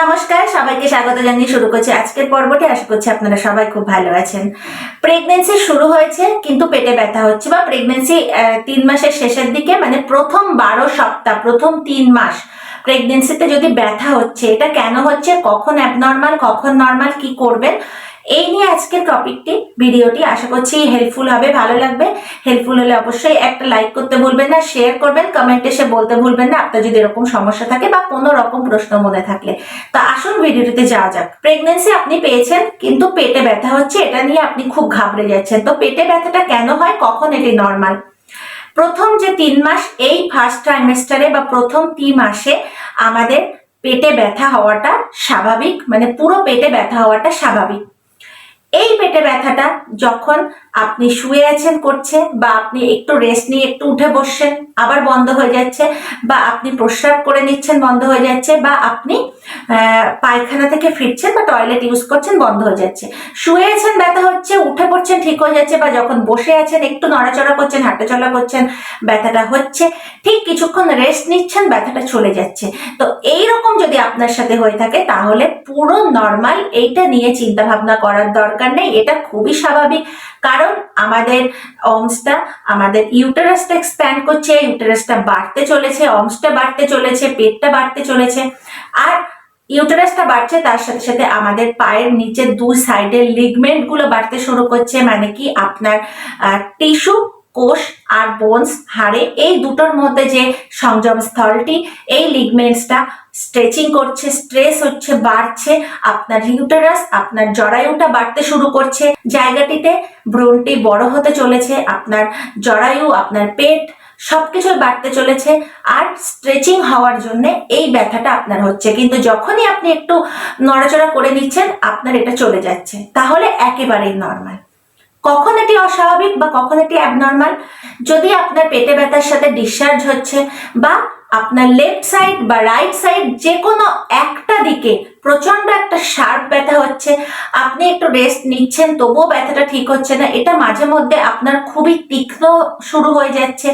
নমস্কার, সবাইকে স্বাগত জানিয়ে শুরু করছি আজকের পর্বটি। আশা করছি আপনারা সবাই খুব ভালো আছেন। প্রেগনেন্সি শুরু হয়েছে, কিন্তু পেটে ব্যথা হচ্ছে বা প্রেগনেন্সি তিন মাসের শেষের দিকে মানে প্রথম বারো সপ্তাহ, প্রথম তিন মাস প্রেগনেন্সিতে যদি ব্যথা হচ্ছে, এটা কেন হচ্ছে? কখন অ্যাবনর্মাল কখন নর্মাল কি করবেন? এই নিয়ে আজকের টপিকটি ভিডিওটি আশা করছি হেল্পফুল হবে, ভালো লাগবে। হেল্পফুল হলে অবশ্যই একটা লাইক করতে ভুলবেন না শেয়ার করবেন কমেন্ট এসে বলতে ভুলবেন না। আপনার যদি এরকম সমস্যা থাকে বা কোনো রকম প্রশ্ন মনে থাকলে তো আসুন ভিডিওটিতে যাওয়া যাক। প্রেগনেন্সি আপনি পেয়েছেন, কিন্তু পেটে ব্যথা হচ্ছে, এটা নিয়ে আপনি খুব ঘাবড়ে যাচ্ছেন। তো পেটে ব্যথাটা কেন হয়? কখন এটি নর্মাল প্রথম যে তিন মাস, এই ফার্স্ট ট্রাইমেস্টারে বা প্রথম তিন মাসে আমাদের পেটে ব্যথা হওয়াটা স্বাভাবিক মানে পুরো পেটে ব্যথা হওয়াটা স্বাভাবিক। এই পেটে ব্যথাটা যখন আপনি শুয়ে আছেন করছে বা আপনি একটু রেস্ট নিয়ে একটু উঠে বসছেন, আবার বন্ধ হয়ে যাচ্ছে বা আপনি প্রস্রাব করে নিচ্ছেন, বন্ধ হয়ে যাচ্ছে বা আপনি পায়খানা থেকে ফিরছেন বা টয়লেট ইউজ করছেন, বন্ধ হয়ে যাচ্ছে। শুয়ে আছেন, ব্যথা হচ্ছে, উঠে পড়ছেন, ঠিক হয়ে যাচ্ছে বা যখন বসে আছেন, একটু নড়াচড়া করছেন, হাঁটাচলা করছেন, ব্যথাটা হচ্ছে, ঠিক কিছুক্ষণ রেস্ট নিচ্ছেন, ব্যথাটা চলে যাচ্ছে। তো এই রকম যদি আপনার সাথে হয়ে থাকে, তাহলে পুরো নর্মাল এইটা নিয়ে চিন্তা ভাবনা করার দরকার। নেই, এটা খুবই স্বাভাবিক। কারণ আমাদের অমসটা আমাদের ইউটারাসটা এক্সপ্যান্ড করছে, ইউটারাসটা বাড়তে চলেছে, অংশটা বাড়তে চলেছে, পেটটা বাড়তে চলেছে। আর ইউটারাসটা বাড়ছে, তার সাথে সাথে আমাদের পায়ের নিচে দুই সাইডের লিগমেন্টগুলো বাড়তে শুরু করছে মানে কি আপনার টিস্যু কোষ আর বোনস হাড়ে, এই দুটোর মধ্যে যে সংযম স্থলটি এই লিগমেন্টসটা স্ট্রেচিং করছে স্ট্রেস হচ্ছে, বাড়ছে, আপনার ইউটারাস আপনার জরায়ুটা বাড়তে শুরু করছে। জায়গাটিতে ভ্রূণটি বড় হতে চলেছে, আপনার জরায়ু, আপনার পেট সবকিছু বাড়তে চলেছে। আর স্ট্রেচিং হওয়ার জন্য এই ব্যথাটা আপনার হচ্ছে। কিন্তু যখনই আপনি একটু নড়াচড়া করে নিচ্ছেন, আপনার এটা চলে যাচ্ছে। তাহলে একেবারেই নর্মাল কখন এটি অস্বাভাবিক বা কখন এটি অ্যাবনর্মাল যদি আপনার পেটে ব্যথার সাথে ডিসচার্জ হচ্ছে বা আপনার লেফট সাইড বা রাইট সাইড যে কোনো একটা দিকে প্রচণ্ড একটা শার্প ব্যথা হচ্ছে, আপনি একটু রেস্ট নিচ্ছেন, তবুও ব্যথাটা ঠিক হচ্ছে না, এটা মাঝে মধ্যে আপনার খুবই তীক্ষ্ণ শুরু হয়ে যাচ্ছে।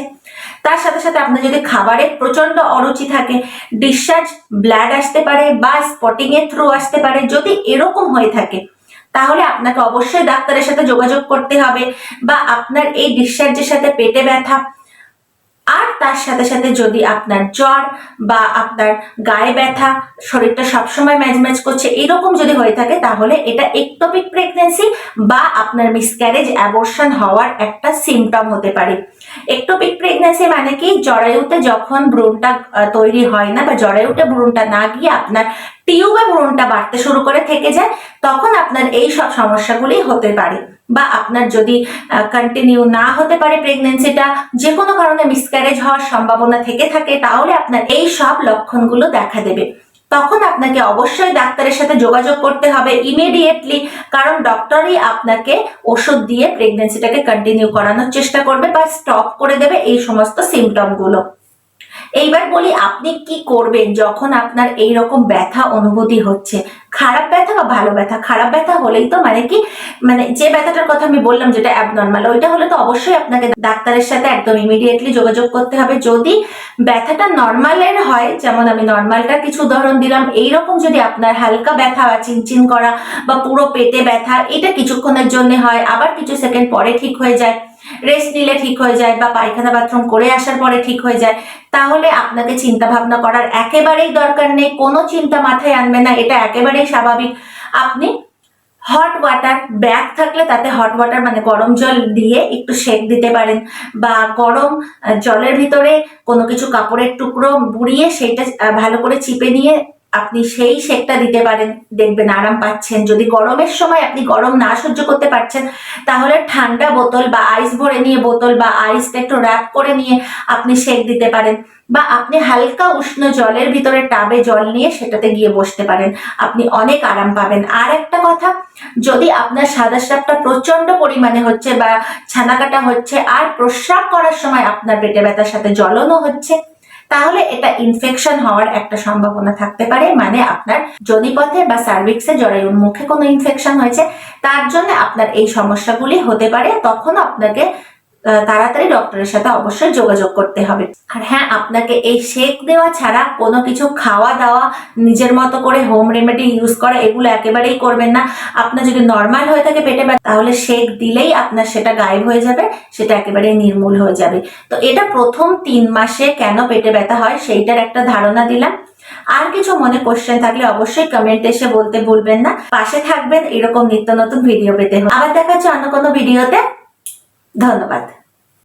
তার সাথে সাথে আপনার যদি খাবারে প্রচণ্ড অরুচি থাকে ডিসচার্জ ব্লাড আসতে পারে বা স্পটিংয়ের থ্রু আসতে পারে, যদি এরকম হয়ে থাকে তাহলে আপনাকে অবশ্যই ডাক্তারের সাথে যোগাযোগ করতে হবে বা আপনার এই ডিসচার্জের সাথে পেটে ব্যথা। আর তার সাথে সাথে যদি আপনার জ্বর বা আপনার গায়ে ব্যথা শরীরটা সবসময় ম্যাজ ম্যাজ করছে এরকম যদি হয়ে থাকে তাহলে এটা একটপিক প্রেগনেন্সি বা আপনার মিসক্যারেজ অ্যাবর্শন হওয়ার একটা সিমটম হতে পারে। একটপিক প্রেগনেন্সি মানে কি? জরায়ুতে যখন আহ, তৈরি হয় না বা জরায়ুতে ভ্রূণটা না গিয়ে আপনার টিউবে ভ্রূণটা বাড়তে শুরু করে থেকে যায়, তখন আপনার এই সব সমস্যাগুলি হতে পারে। বা আপনার যদি কন্টিনিউ না হতে পারে প্রেগনেন্সিটা যে কোনো কারণে মিসক্যারেজ হওয়ার সম্ভাবনা থেকে থাকে, তাহলে আপনার এই সব লক্ষণগুলো দেখা দেবে। তখন আপনাকে অবশ্যই ডাক্তারের সাথে যোগাযোগ করতে হবে ইমিডিয়েটলি কারণ ডক্টরই আপনাকে ওষুধ দিয়ে প্রেগনেন্সিটাকে কন্টিনিউ করানোর চেষ্টা করবে বা স্টপ করে দেবে এই সমস্ত সিমটমগুলো এইবার বলি, আপনি কি করবেন যখন আপনার এই রকম ব্যথা অনুভূতি হচ্ছে? খারাপ ব্যথা বা ভালো ব্যথা? খারাপ ব্যথা হলেই তো মানে কি মানে যে ব্যথাটার কথা আমি বললাম যেটা অ্যাবনর্মাল ওইটা হলে তো অবশ্যই আপনাকে ডাক্তারের সাথে একদম ইমিডিয়েটলি যোগাযোগ করতে হবে। যদি ব্যথাটা নর্মালের হয়, যেমন আমি নর্মালটা কিছু উদাহরণ দিলাম, এইরকম যদি আপনার হালকা ব্যথা বা চিনচিন করা বা পুরো পেটে ব্যথা, এটা কিছুক্ষণের জন্য হয়, আবার কিছু সেকেন্ড পরে ঠিক হয়ে যায় রেস্ট নিলে ঠিক হয়ে যায় বা পায়খানা বাথরুম করে আসার পরে ঠিক হয়ে যায়। তাহলে আপনাকে চিন্তা ভাবনা করার একেবারেই দরকার নেই কোনো চিন্তা মাথায় আনবে না এটা একেবারেই স্বাভাবিক। আপনি হট ওয়াটার ব্যাগ থাকলে তাতে হট ওয়াটার মানে গরম জল দিয়ে একটু সেক দিতে পারেন বা গরম জলের ভিতরে কোনো কিছু কাপড়ের টুকরো বুড়িয়ে আহ, ভালো করে চিপে নিয়ে আপনি সেই সেকটা দিতে পারেন, দেখবেন আরাম পাচ্ছেন। যদি গরমের সময় আপনি গরম না সহ্য করতে পারছেন, তাহলে ঠান্ডা বোতল বা আইস ভরে নিয়ে বোতল বা আইসটা একটু র্যাপ করে নিয়ে আপনি সেক দিতে পারেন। বা আপনি হালকা উষ্ণ জলের ভিতরে টাবে জল নিয়ে সেটাতে গিয়ে বসতে পারেন। আপনি অনেক আরাম পাবেন। আর একটা কথা, যদি আপনার সাদা স্রাবটা প্রচণ্ড পরিমাণে হচ্ছে বা ছানাকাটা হচ্ছে, আর প্রস্রাব করার সময় আপনার পেটে ব্যথার সাথে জ্বলনও হচ্ছে তাহলে এটা ইনফেকশন হওয়ার একটা সম্ভাবনা থাকতে পারে মানে আপনার যোনিপথে বা সার্ভিক্সে জরায়ুর মুখে কোনো ইনফেকশন হয়েছে, তার জন্য আপনার এই সমস্যাগুলি হতে পারে, তখন আপনাকে তাড়াতাড়ি ডক্টরের সাথে অবশ্যই যোগাযোগ করতে হবে। আর হ্যাঁ আপনাকে এই শেক দেওয়া ছাড়া কোনো কিছু খাওয়া দাওয়া, নিজের মতো করে হোম রেমেডি ইউজ করা এগুলো একেবারেই করবেন না। আপনার যদি নর্মাল হয়ে থাকে পেটে ব্যথা, তাহলে শেক দিলেই আপনার সেটা গায়েব হয়ে যাবে, সেটা একেবারেই নির্মূল হয়ে যাবে। তো এটা প্রথম তিন মাসে কেন পেটে ব্যথা হয় সেইটার একটা ধারণা দিলাম। আর কিছু মনে কোশ্চেন থাকলে অবশ্যই কমেন্ট এসে বলতে ভুলবেন না। পাশে থাকবেন, এরকম নিত্য নতুন ভিডিও পেতে আবার দেখা হচ্ছে অন্য কোনো ভিডিওতে ধন্যবাদ